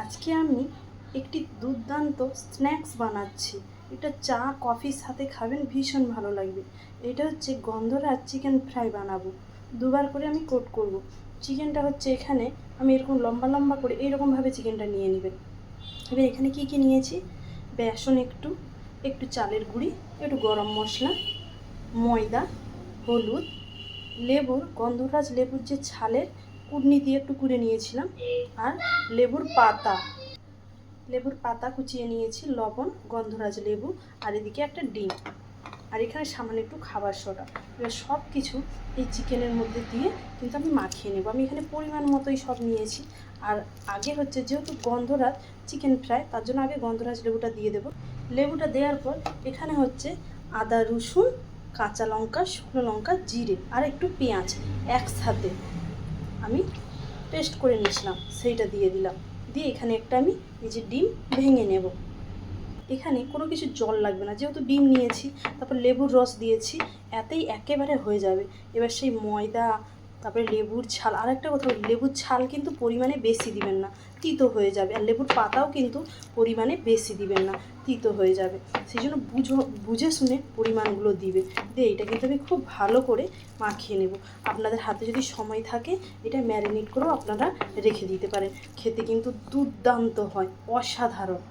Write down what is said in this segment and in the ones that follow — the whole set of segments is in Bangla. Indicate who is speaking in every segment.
Speaker 1: আজকে আমি একটি দুর্দান্ত স্ন্যাক্স বানাচ্ছি। এটা চা, কফির সাথে খাবেন ভীষণ ভালো লাগবে। এটা হচ্ছে গন্ধরাজ চিকেন ফ্রাই বানাবো। দুবার করে আমি কোট করব। চিকেনটা হচ্ছে এখানে, আমি এরকম লম্বা লম্বা করে এইরকমভাবে চিকেনটা নিয়ে নেবেন। এবার এখানে কি কি নিয়েছি? বেসন একটু একটু চালের গুঁড়ি, একটু গরম মশলা, ময়দা, হলুদ, লেবুর, গন্ধরাজ লেবুর যে ছালের কুড়নি দিয়ে একটু কুড়ে নিয়েছিলাম। আর লেবুর পাতা। লেবুর পাতা কুচিয়ে নিয়েছি, লবণ, গন্ধরাজ লেবু আর এদিকে একটা ডিম। আর এখানে সামান্য একটু খাবার সোডা। এবার সব কিছু এই চিকেনের মধ্যে দিয়ে কিন্তু আমি মাখিয়ে নেব। আমি এখানে পরিমাণ মতোই সব নিয়েছি। আর আগে হচ্ছে যেহেতু গন্ধরাজ চিকেন ফ্রাই, তার জন্য আগে গন্ধরাজ লেবুটা দিয়ে দেবো। লেবুটা দেওয়ার পর এখানে হচ্ছে আদা, রসুন, কাঁচা লঙ্কা, শুকনো লঙ্কা, জিরে আর একটু পেঁয়াজ একসাথে। আমি পেস্ট করে নিয়েছিলাম, সেইটা দিয়ে দিলাম। দিয়ে এখানে একটা আমি এই যে ডিম ভেঙে নেব। এখানে কোনো কিছু জল লাগবে না, যেহেতু ডিম নিয়েছি, তারপর লেবুর রস দিয়েছি, এতেই একেবারে হয়ে যাবে। এবার সেই ময়দা তারপরে লেবুর ছাল আর একটা কথা লেবুর ছাল কিন্তু পরিমাণে বেশি দিবেন না, তিতো হয়ে যাবে, আর লেবুর পাতাও কিন্তু পরিমাণে বেশি দিবেন না, তিতো হয়ে যাবে সেই জন্য বুঝো, বুঝে শুনে পরিমাণগুলো দিবে দিয়ে এটা কিন্তু আমি খুব ভালো করে মাখিয়ে নেব, আপনাদের হাতে যদি সময় থাকে, এটা ম্যারিনেট করেও আপনারা রেখে দিতে পারেন, খেতে কিন্তু দুর্দান্ত হয়, অসাধারণ।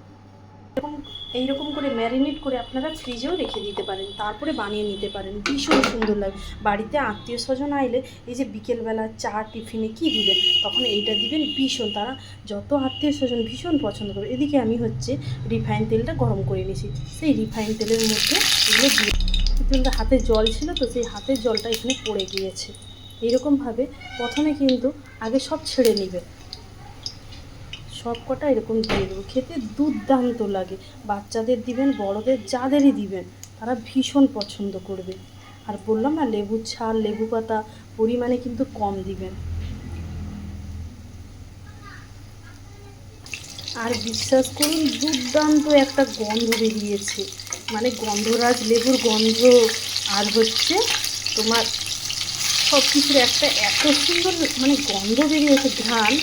Speaker 1: এরকম, এইরকম করে ম্যারিনেট করে আপনারা ফ্রিজেও রেখে দিতে পারেন, তারপরে বানিয়ে নিতে পারেন। ভীষণ সুন্দর লাগে। বাড়িতে আত্মীয় স্বজন আইলে এই যে বিকেলবেলা চা, টিফিনে কি দিবেন? তখন এইটা দিবেন ভীষণ। তারা যত আত্মীয় স্বজন ভীষণ পছন্দ করবে। এদিকে আমি হচ্ছে রিফাইন তেলটা গরম করে নিয়েছি। সেই রিফাইন তেলের মধ্যে এগুলো দিয়ে কিন্তু হাতে জল ছিল তো, সেই হাতের জলটা এখানে পড়ে গিয়েছে। এইরকমভাবে প্রথমে কিন্তু আগে সব ছেড়ে নেবে। সব কটা এরকম দিয়ে দেবো। খেতে দুর্দান্ত লাগে। বাচ্চাদের দিবেন, বড়দের যাদেরই দিবেন, তারা ভীষণ পছন্দ করবে। আর বললাম না লেবু ছাল, লেবু পাতা পরিমাণে কিন্তু কম দিবেন। আর বিশ্বাস করুন, দুর্দান্ত একটা গন্ধ বেরিয়েছে। মানে গন্ধরাজ লেবুর গন্ধ, আর হচ্ছে তোমার সব কিছুর একটা এত সুন্দর মানে গন্ধ বেরিয়েছে, ঘ্রাণ।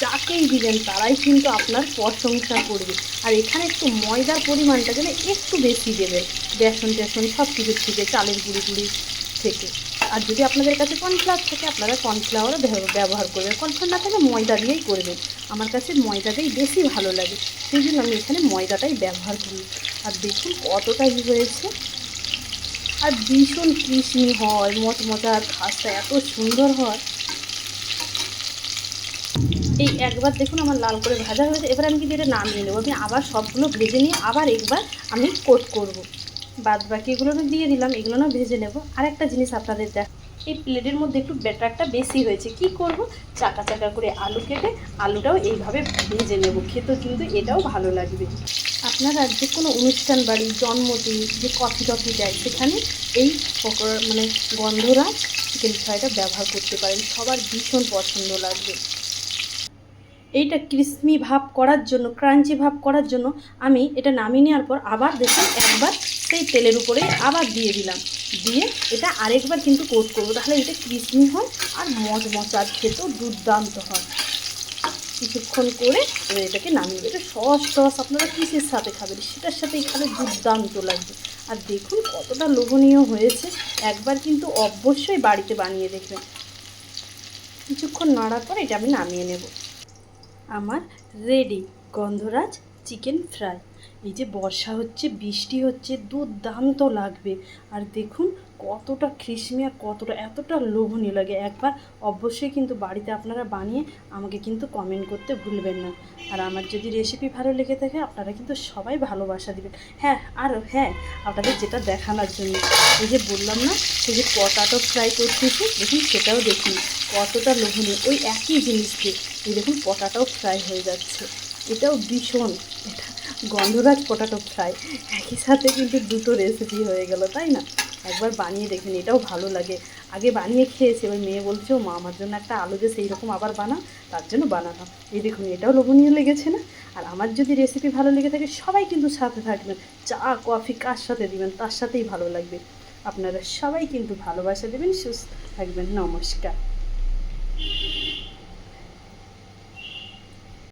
Speaker 1: যাকেই দিবেন, তারাই কিন্তু আপনার প্রশংসা করবে। আর এখানে একটু ময়দার পরিমাণটা যেন একটু বেশি দেবেন বেসন টেসন সব কিছুর থেকে, চালের গুঁড়ি গুঁড়ি থেকে। আর যদি আপনাদের কাছে কর্নফ্লাওয়ার থাকে, আপনারা কর্নফ্লাওয়ারও ব্যবহার করবেন। কর্নফ্লাওয়ার না থাকলে ময়দা দিয়েই করবেন। আমার কাছে ময়দাটাই বেশি ভালো লাগে। সেই জন্য আমি এখানে ময়দাটাই ব্যবহার করি। আর দেখুন কতটা ই হয়েছে। আর ভীষণ কৃষ্ণি হয়, মচমচা আর খাসটা এত সুন্দর হয়। এই একবার দেখুন আমার লাল করে ভাজা হয়েছে। এবার আমি কিন্তু এটা নামিয়ে নেব। আমি আবার সবগুলো ভেজে নিয়ে আবার একবার আমি কোট করব। বাদ বাকি এগুলো না দিয়ে দিলাম, এগুলো না ভেজে নেব। আর একটা জিনিস আপনাদের দেখ, এই প্লেটের মধ্যে একটু ব্যাটারটা বেশি হয়েছে। কি করব? চাকা চাকা করে আলু কেটে আলুটাও এইভাবে ভেজে নেব। খেতেও কিন্তু এটাও ভালো লাগবে। আপনারা যে কোনো অনুষ্ঠান বাড়ি, জন্মদিন, যে কফি টফি দেয়, সেখানে এই পকোড়া মানে গন্ধরাজ চিকেন ফ্রাইটা ব্যবহার করতে পারেন। সবার ভীষণ পছন্দ লাগবে। এইটা ক্রিসমি ভাব করার জন্য, ক্রাঞ্চি ভাব করার জন্য আমি এটা নামিয়ে নেওয়ার পর আবার দেখুন একবার সেই তেলের উপরে আবার দিয়ে দিলাম। দিয়ে এটা আরেকবার কিন্তু কোট করব, তাহলে এটা ক্রিসমি হয় আর মচমচার খেতেও দুর্দান্ত হয়। কিছুক্ষণ করে এটাকে নামিয়ে এটা সস টস আপনারা কিসের সাথে খাবেন? সেটার সাথেই খাবে দুর্দান্ত লাগবে। আর দেখুন কতটা লোভনীয় হয়েছে। একবার কিন্তু অবশ্যই বাড়িতে বানিয়ে দেখবেন। কিছুক্ষণ নাড়ার পর এটা আমি নামিয়ে নেব। আমার রেডি গন্ধরাজ চিকেন ফ্রাই এই যে বর্ষা হচ্ছে, বৃষ্টি হচ্ছে, দুর্দান্ত লাগবে। আর দেখুন কতটা খ্রিসমি আর কতটা, এতটা লোভনীয় লাগে। একবার অবশ্যই কিন্তু বাড়িতে আপনারা বানিয়ে আমাকে কিন্তু কমেন্ট করতে ভুলবেন না। আর আমার যদি রেসিপি ভালো লেগে থাকে, আপনারা কিন্তু সবাই ভালোবাসা দিবেন। হ্যাঁ আর হ্যাঁ আপনাদের যেটা দেখানোর জন্য। এই যে বললাম না সেই যে পটাটো ফ্রাই করতেছি, দেখুন সেটাও দেখুন। কতটা লোভনীয়, ওই একই জিনিসকে এই দেখুন, পটাটাও ফ্রাই হয়ে যাচ্ছে। এটাও ভীষণ। এটা গন্ধরাজ পটাটো ফ্রাই। একই সাথে কিন্তু দুটো রেসিপি হয়ে গেল, তাই না? একবার বানিয়ে দেখেন এটাও ভালো লাগে। আগে বানিয়ে খেয়েছে, ওই মেয়ে বলছে, ও মা, আমার জন্য একটা আলু যে সেই রকম আবার বানা, তার জন্য বানালাম এই দেখুন, এটাও লোভনীয় লেগেছে না? আর আমার যদি রেসিপি ভালো লেগে থাকে, সবাই কিন্তু সাথে থাকবেন। চা, কফি কার সাথে দিবেন? তার সাথেই ভালো লাগবে। আপনারা সবাই কিন্তু ভালোবাসা দেবেন, সুস্থ থাকবেন। নমস্কার।